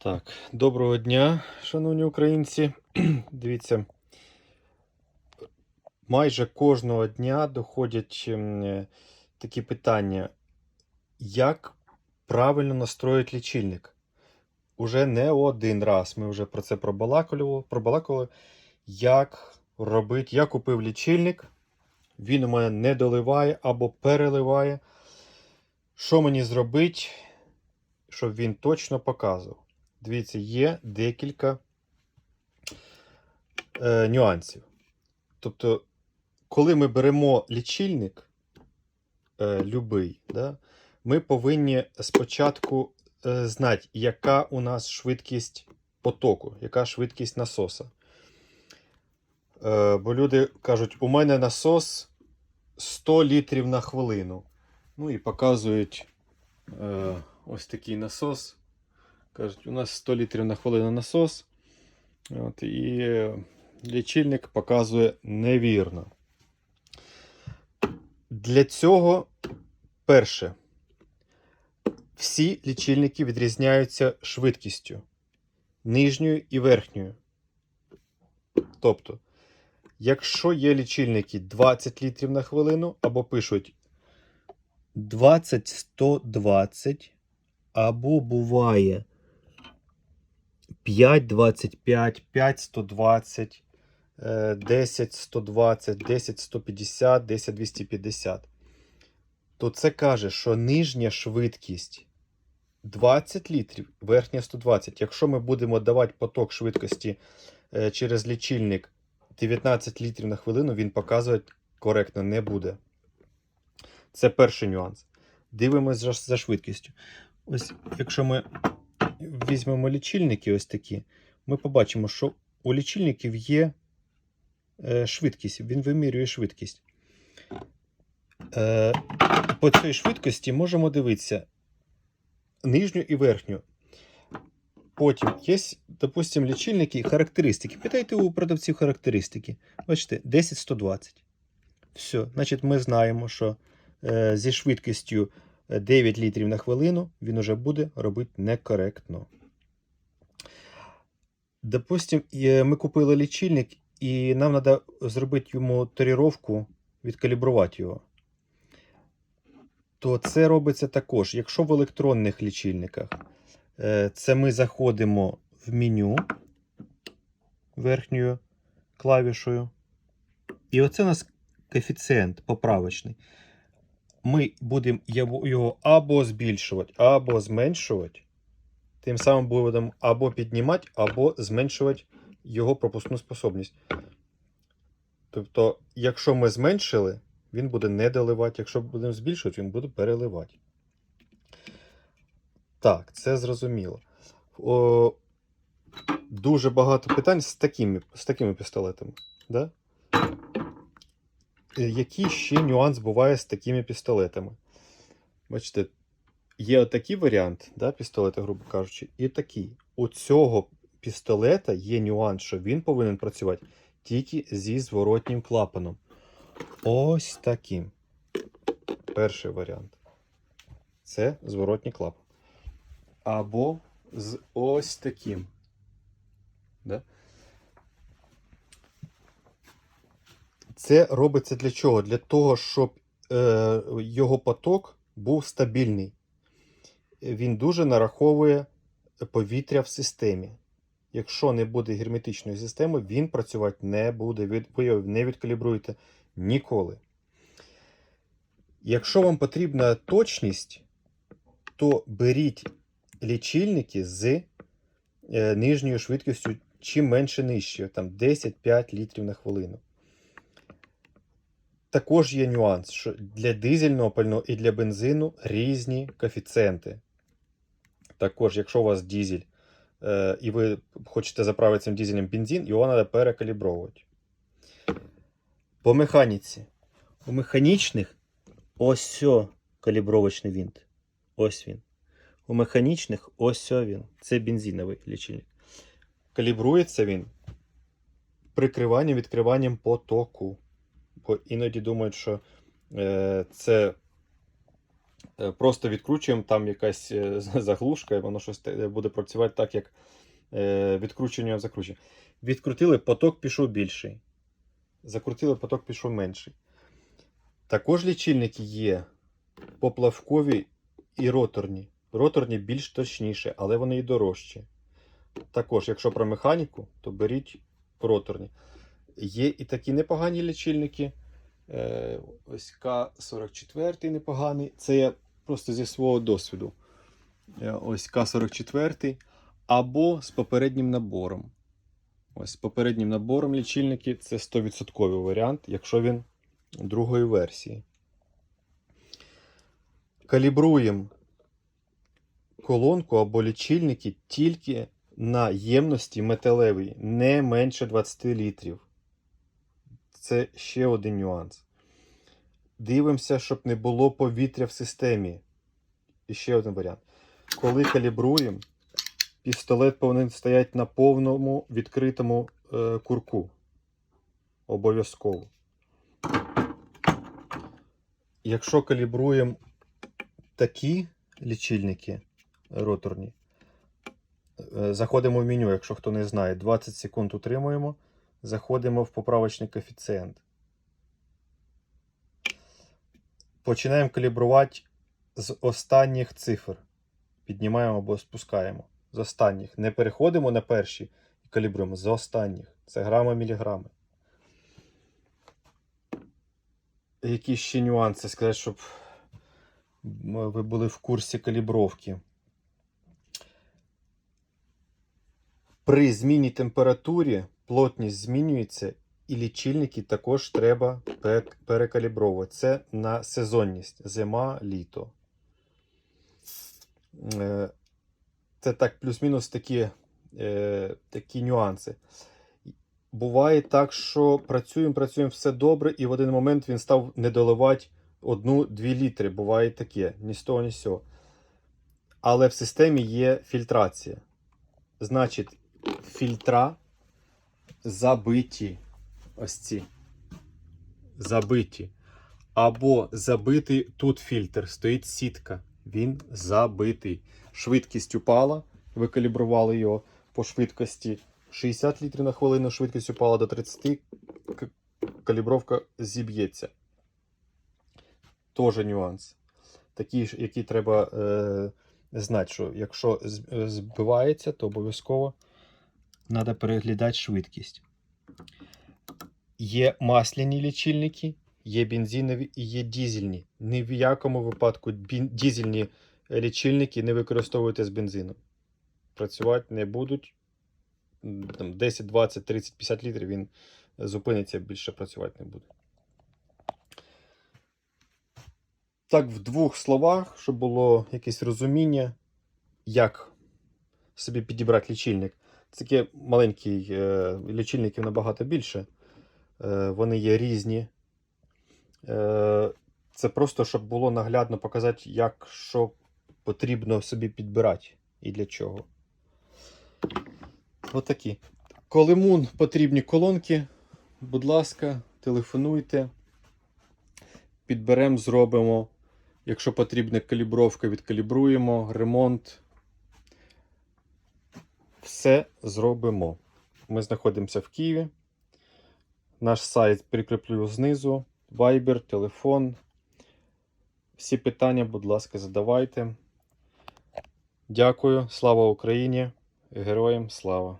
Так, доброго дня, шановні українці. Дивіться, майже кожного дня доходять ем, е, такі питання, як правильно настроїти лічильник. Уже не один раз ми вже про це пробалакали. Як робити? Я купив лічильник, він у мене не доливає або переливає. Що мені зробити, щоб він точно показував? Дивіться, є декілька е, нюансів. Тобто, коли ми беремо лічильник е, любий, да, ми повинні спочатку е, знати, яка у нас швидкість потоку, яка швидкість насоса. Е, бо люди кажуть, у мене насос 100 літрів на хвилину. Ну і показують е, ось такий насос. Кажуть, у нас 100 літрів на хвилину насос. От, і лічильник показує невірно. Для цього, перше, всі лічильники відрізняються швидкістю нижньою і верхньою. Тобто, якщо є лічильники 20 літрів на хвилину, або пишуть 20-120, або буває 5,25, 5,120, е, 10,120, 10,150, 10,250, то це каже, що нижня швидкість 20 літрів, верхня 120. Якщо ми будемо давати поток швидкості е, через лічильник 19 літрів на хвилину, він показувати коректно не буде. Це перший нюанс. Дивимось за швидкістю. Ось, якщо ми візьмемо лічильники ось такі, ми побачимо, що у лічильників є е, швидкість, він вимірює швидкість. Е, по цій швидкості можемо дивитися нижню і верхню. Потім є, допустимо, лічильники, і характеристики. Питайте у продавців характеристики. Бачите, 10-120. Все, значить, ми знаємо, що е, зі швидкістю 9 літрів на хвилину він уже буде робити некоректно. Допустим, е, ми купили лічильник, і нам треба зробити йому таріровку, відкалібрувати його. То це робиться також. Якщо в електронних лічильниках, е, це ми заходимо в меню верхньою клавішою. І оце у нас коефіцієнт поправочний ми будемо його або збільшувати, або зменшувати. Тим самим будемо або піднімати, або зменшувати його пропускну способність. Тобто, якщо ми зменшили, він буде не доливати. Якщо будемо збільшувати, він буде переливати. Так, це зрозуміло. О, Дуже багато питань з такими з такими пістолетами. Да? Е, який ще нюанс буває з такими пістолетами? Бачите, є отакий варіант, да, пістолета, грубо кажучи, і такий. У цього пістолета є нюанс, що він повинен працювати тільки зі зворотнім клапаном. Ось таким. Перший варіант. Це зворотній клапан. Або з ось таким. Да? Це робиться для чого? Для того, щоб е, його поток був стабільний. Він дуже нараховує повітря в системі. Якщо не буде герметичної системи, він працювати не буде. Його не відкалібруєте ніколи. Якщо вам потрібна точність, то беріть лічильники з е, нижньою швидкістю, чим менше нижче, там 10-5 літрів на хвилину. Також є нюанс, що для дизельного пального і для бензину різні коефіцієнти. Також, якщо у вас дизель, е, і ви хочете заправити цим дизелем бензин, його треба перекалібровувати. По механіці. У механічних ось калібровочний винт. Ось він. У механічних ось він. Це бензиновий лічильник. Калібрується він прикриванням відкриванням потоку бо іноді думають, що е, це Е, Просто відкручуємо, там якась е, заглушка, і воно щось буде працювати так, як відкручення закручення. Відкрутили, поток пішов більший. Закрутили, поток пішов менший. Також лічильники є поплавкові і роторні. Роторні більш точніші, але вони і дорожчі. Також, якщо про механіку, то беріть роторні. Є і такі непогані лічильники. Е, ось К-44 непоганий. Це я просто зі свого досвіду. Е, Ось К-44. Або з попереднім набором. Ось з попереднім набором лічильники це 100% варіант, якщо він другої версії. Калібруємо колонку або лічильники тільки на ємності металевій, не менше 20 літрів. Це ще один нюанс. Дивимося, щоб не було повітря в системі. І ще один варіант. Коли калібруємо, пістолет повинен стояти на повному відкритому е, курку. Обов'язково. Якщо калібруємо такі лічильники роторні, е, заходимо в меню, якщо хто не знає, 20 секунд утримуємо, заходимо в поправочний коефіцієнт. Починаємо калібрувати з останніх цифр. Піднімаємо або спускаємо. З останніх. Не переходимо на перші і калібруємо з останніх. Це грами міліграми. Які ще нюанси сказати, щоб ви були в курсі калібровки. При зміні температурі плотність змінюється, і лічильники також треба пе- перекалібровувати. Це на сезонність зима, літо. Е, Це так, плюс-мінус такі, е, такі нюанси. Буває так, що працюємо, працюємо все добре, і в один момент він став не доливати одну-дві літри. Буває таке, ні з того, ні з цього. Але в системі є фільтрація. Значить, фільтра забиті. Ось ці. Забиті. Або забитий тут фільтр. Стоїть сітка. Він забитий. Швидкість упала. Ви калібрували його по швидкості 60 літрів на хвилину, швидкість упала до 30. Калібровка зіб'ється. Тоже нюанс. Такий, який треба е, знати, що якщо е, збивається, то обов'язково треба переглядати швидкість. Є масляні лічильники, є бензинові і є дізельні. Ні в якому випадку дізельні лічильники не використовуйте з бензином. Працювати не будуть. Там 10, 20, 30, 50 літрів він зупиниться, більше працювати не буде. Так, в двох словах, щоб було якесь розуміння, як собі підібрати лічильник. Це таке маленький е, лічильників набагато більше. Е, вони є різні. Е, це просто, щоб було наглядно показати, як що потрібно собі підбирати і для чого. Отакі. Колимун потрібні колонки. Будь ласка, телефонуйте. Підберемо, зробимо. Якщо потрібна калібровка, відкалібруємо, ремонт. Все зробимо. Ми знаходимося в Києві. Наш сайт прикріплю знизу. Viber, телефон. Всі питання, будь ласка, задавайте. Дякую. Слава Україні! Героям слава!